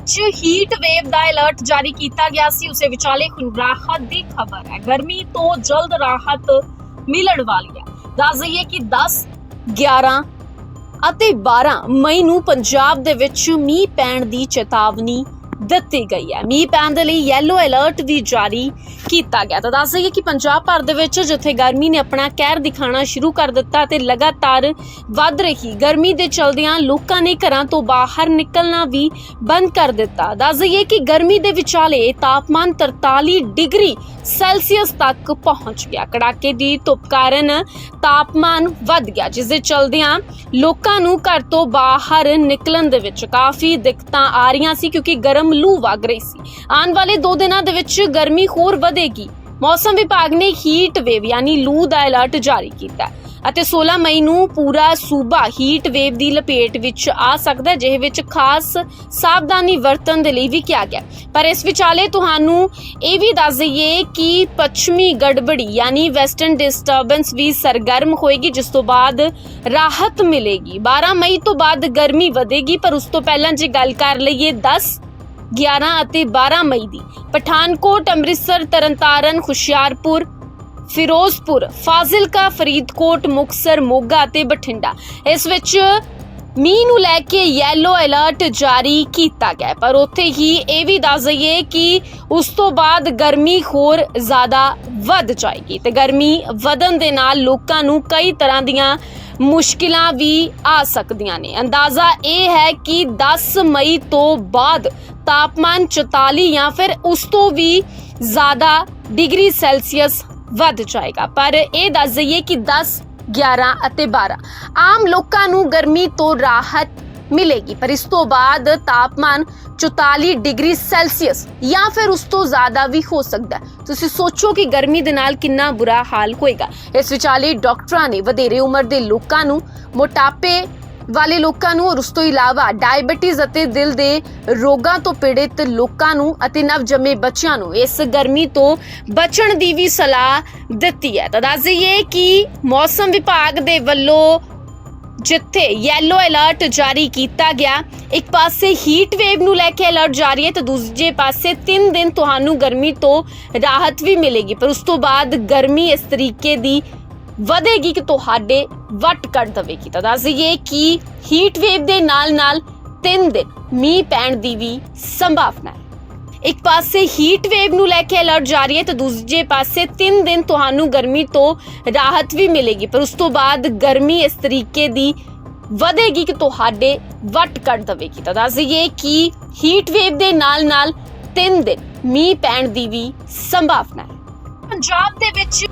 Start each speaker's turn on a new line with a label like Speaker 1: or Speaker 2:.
Speaker 1: ਵਿੱਚ heat wave ਦਾ alert ਜਾਰੀ ਕੀਤਾ ਗਿਆ ਸੀ। ਉਸੇ ਵਿਚਾਲੇ ਹੁਣ ਰਾਹਤ ਦੀ ਖਬਰ ਹੈ। ਗਰਮੀ ਤੋਂ ਜਲਦ ਰਾਹਤ ਮਿਲਣ ਵਾਲੀ ਹੈ। ਦੱਸ ਦਈਏ ਕਿ 10 11 ਅਤੇ 12 ਮਈ ਨੂੰ ਪੰਜਾਬ ਦੇ ਵਿੱਚ ਮੀਂਹ ਪੈਣ ਦੀ ਚੇਤਾਵਨੀ ਦਿੱਤੀ ਗਈ ਹੈ। ਮੀਂਹ ਪੈਣ ਦੇ ਲਈ ਯੈਲੋ ਅਲਰਟ ਵੀ ਜਾਰੀ ਕੀਤਾ ਗਿਆ। ਤਾਂ ਦੱਸ ਦਈਏ ਕਿ ਪੰਜਾਬ ਭਰ ਦੇ ਵਿੱਚ ਜਿੱਥੇ ਗਰਮੀ ਨੇ ਆਪਣਾ ਕਹਿਰ ਦਿਖਾਣਾ ਸ਼ੁਰੂ ਕਰ ਦਿੱਤਾ ਤੇ ਲਗਾਤਾਰ ਵੱਧ ਰਹੀ ਗਰਮੀ ਦੇ ਚਲਦਿਆਂ ਲੋਕਾਂ ਨੇ ਘਰਾਂ ਤੋਂ ਬਾਹਰ ਨਿਕਲਣਾ ਵੀ ਬੰਦ ਕਰ ਦਿੱਤਾ। ਦੱਸ ਦਈਏ ਕਿ ਗਰਮੀ ਦੇ ਵਿਚਾਲੇ ਤਾਪਮਾਨ 43 ਡਿਗਰੀ ਸੈਲਸੀਅਸ ਤੱਕ ਪਹੁੰਚ ਗਿਆ। ਕੜਾਕੇ ਦੀ ਧੁੱਪ ਕਾਰਨ ਤਾਪਮਾਨ ਵੱਧ ਗਿਆ ਜਿਸ ਦੇ ਚਲਦਿਆਂ ਲੋਕਾਂ ਨੂੰ ਘਰ ਤੋਂ ਬਾਹਰ ਨਿਕਲਣ ਦੇ ਵਿੱਚ ਕਾਫੀ ਦਿੱਕਤਾਂ ਆ ਰਹੀਆਂ ਸੀ, ਕਿਉਂਕਿ ਗਰਮ ਲੂ ਵਗ ਰਹੀ ਸੀ। ਆਉਣ ਵਾਲੇ 2 ਦਿਨਾਂ ਦੇ ਵਿੱਚ ਗਰਮੀ ਹੋਰ ਵਧੇਗੀ। ਮੌਸਮ ਵਿਭਾਗ ਨੇ ਹੀਟ ਵੇਵ ਯਾਨੀ ਲੂ ਦਾ ਅਲਰਟ ਜਾਰੀ ਕੀਤਾ ਹੈ। ਅਤੇ 16 ਮਈ ਨੂੰ ਪੂਰਾ ਸੂਬਾ ਹੀਟ ਵੇਵ ਦੀ ਲਪੇਟ ਵਿੱਚ ਆ ਸਕਦਾ ਹੈ ਜਿਸ ਵਿੱਚ ਖਾਸ ਸਾਵਧਾਨੀ ਵਰਤਣ ਦੇ ਲਈ ਵੀ ਕਿਹਾ ਗਿਆ ਪਰ ਇਸ ਵਿਚਾਲੇ ਤੁਹਾਨੂੰ ਇਹ ਵੀ ਦੱਸ ਦਈਏ ਕਿ ਪੱਛਮੀ ਗੜਬੜੀ ਯਾਨੀ ਵੈਸਟਰਨ ਡਿਸਟਰਬੈਂਸ ਵੀ ਸਰਗਰਮ ਹੋਏਗੀ, ਜਿਸ ਤੋਂ ਬਾਅਦ ਰਾਹਤ ਮਿਲੇਗੀ। 12 ਮਈ ਤੋਂ ਬਾਅਦ ਗਰਮੀ ਵਧੇਗੀ, ਪਰ ਉਸ ਤੋਂ ਪਹਿਲਾਂ ਜੇ ਗੱਲ ਕਰ ਲਈਏ 10 11 ਅਤੇ 12 ਮਈ ਦੀ, ਪਠਾਨਕੋਟ, ਅੰਮ੍ਰਿਤਸਰ, ਤਰਨਤਾਰਨ, ਹੁਸ਼ਿਆਰਪੁਰ ਫਿਰੋਜ਼ਪੁਰ, ਫਾਜ਼ਿਲਕਾ, ਫਰੀਦਕੋਟ, ਮੁਕਸਰ, ਮੋਗਾ ਅਤੇ ਬਠਿੰਡਾ। ਇਸ ਵਿੱਚ ਮੀਂਹ ਨੂੰ ਲੈ ਕੇ ਯੈਲੋ ਅਲਰਟ ਜਾਰੀ ਕੀਤਾ ਗਿਆ ਪਰ ਉੱਥੇ ਹੀ ਇਹ ਵੀ ਦੱਸ ਦਈਏ ਕਿ ਉਸ ਤੋਂ ਬਾਅਦ ਗਰਮੀ ਹੋਰ ਜ਼ਿਆਦਾ ਵੱਧ ਜਾਏਗੀ ਤੇ ਗਰਮੀ ਵਧਣ ਦੇ ਨਾਲ ਲੋਕਾਂ ਨੂੰ ਕਈ ਤਰ੍ਹਾਂ ਦੀਆਂ ਮੁਸ਼ਕਿਲਾਂ ਵੀ ਆ ਸਕਦੀਆਂ ਨੇ। ਅੰਦਾਜ਼ਾ ਇਹ ਹੈ ਕਿ 10 ਮਈ ਤੋਂ ਬਾਅਦ ਤਾਪਮਾਨ 44 ਜਾਂ ਫਿਰ ਉਸ ਤੋਂ ਵੀ ਜ਼ਿਆਦਾ ਡਿਗਰੀ ਸੈਲਸੀਅਸ ਵੱਧ ਜਾਏਗਾ। ਪਰ ਇਹ ਦੱਸ ਦਈਏ ਕਿ 10 11 ਅਤੇ 12 ਆਮ ਲੋਕਾਂ ਨੂੰ ਗਰਮੀ ਤੋਂ ਰਾਹਤ ਮਿਲੇਗੀ, ਪਰ ਇਸ ਤੋਂ ਬਾਅਦ ਤਾਪਮਾਨ 44 ਡਿਗਰੀ ਸੈਲਸੀਅਸ ਜਾਂ ਫਿਰ ਉਸ ਤੋਂ ਜ਼ਿਆਦਾ ਵੀ ਹੋ ਸਕਦਾ ਹੈ। ਤੁਸੀਂ ਸੋਚੋ ਕਿ ਗਰਮੀ ਦੇ ਨਾਲ ਕਿੰਨਾ ਬੁਰਾ ਹਾਲ ਹੋਏਗਾ। ਇਸ ਵਿਚਾਲੇ ਡਾਕਟਰਾਂ ਨੇ ਵਧੇਰੇ ਉਮਰ ਦੇ ਲੋਕਾਂ ਨੂੰ ਮੋਟਾਪੇ ਵਾਲੇ ਲੋਕਾਂ ਨੂੰ ਔਰ ਉਸ ਤੋਂ ਇਲਾਵਾ ਡਾਇਬੀਟੀਜ਼ ਅਤੇ ਦਿਲ ਦੇ ਰੋਗਾਂ ਤੋਂ ਪੀੜਿਤ ਲੋਕਾਂ ਨੂੰ ਅਤੇ ਨਵਜੰਮੇ ਬੱਚਿਆਂ ਨੂੰ ਇਸ ਗਰਮੀ ਤੋਂ ਬਚਣ ਦੀ ਵੀ ਸਲਾਹ ਦਿੱਤੀ ਹੈ। ਤਾਂ ਦੱਸ ਦਈਏ ਕਿ ਮੌਸਮ ਵਿਭਾਗ ਦੇ ਵੱਲੋਂ ਜਿੱਥੇ ਯੈਲੋ ਅਲਰਟ ਜਾਰੀ ਕੀਤਾ ਗਿਆ, ਇੱਕ ਪਾਸੇ ਹੀਟ ਵੇਵ ਨੂੰ ਲੈ ਕੇ ਅਲਰਟ ਜਾਰੀ ਹੈ ਤੇ ਦੂਜੇ ਪਾਸੇ 3 ਦਿਨ ਤੁਹਾਨੂੰ ਗਰਮੀ ਤੋਂ ਰਾਹਤ ਵੀ ਮਿਲੇਗੀ। ਪਰ ਉਸ ਤੋਂ ਬਾਅਦ ਗਰਮੀ ਇਸ ਤਰੀਕੇ ਦੀ ਵਧੇਗੀ ਕਿ ਤੁਹਾਡੇ ਵੱਟ ਕੱਢ ਦੇਵੇਗੀ। ਤਾਂ ਦੱਸ ਦਈਏ ਕਿ ਹੀਟ ਵੇਵ ਦੇ ਨਾਲ-ਨਾਲ 3 ਦਿਨ ਮੀਂਹ ਪੈਣ ਦੀ ਵੀ ਸੰਭਾਵਨਾ ਹੈ। ਇੱਕ ਪਾਸੇ ਹੀਟ ਵੇਵ ਨੂੰ ਲੈ ਕੇ ਅਲਰਟ ਜਾਰੀ ਹੈ ਤੇ ਦੂਜੇ ਪਾਸੇ 3 ਦਿਨ ਤੁਹਾਨੂੰ ਗਰਮੀ ਤੋਂ ਰਾਹਤ ਵੀ ਮਿਲੇਗੀ। ਪਰ ਉਸ ਤੋਂ ਬਾਅਦ ਗਰਮੀ ਇਸ ਤਰੀਕੇ ਦੀ ਵਧੇਗੀ ਕਿ ਤੁਹਾਡੇ ਵੱਟ ਕੱਢ ਦੇਵੇਗੀ। ਤਾਂ ਦੱਸ ਦਈਏ ਕਿ ਹੀਟ ਵੇਵ ਦੇ ਨਾਲ-ਨਾਲ 3 ਦਿਨ ਮੀਂਹ ਪੈਣ ਦੀ ਵੀ ਸੰਭਾਵਨਾ ਹੈ। ਪੰਜਾਬ ਦੇ ਵਿੱਚ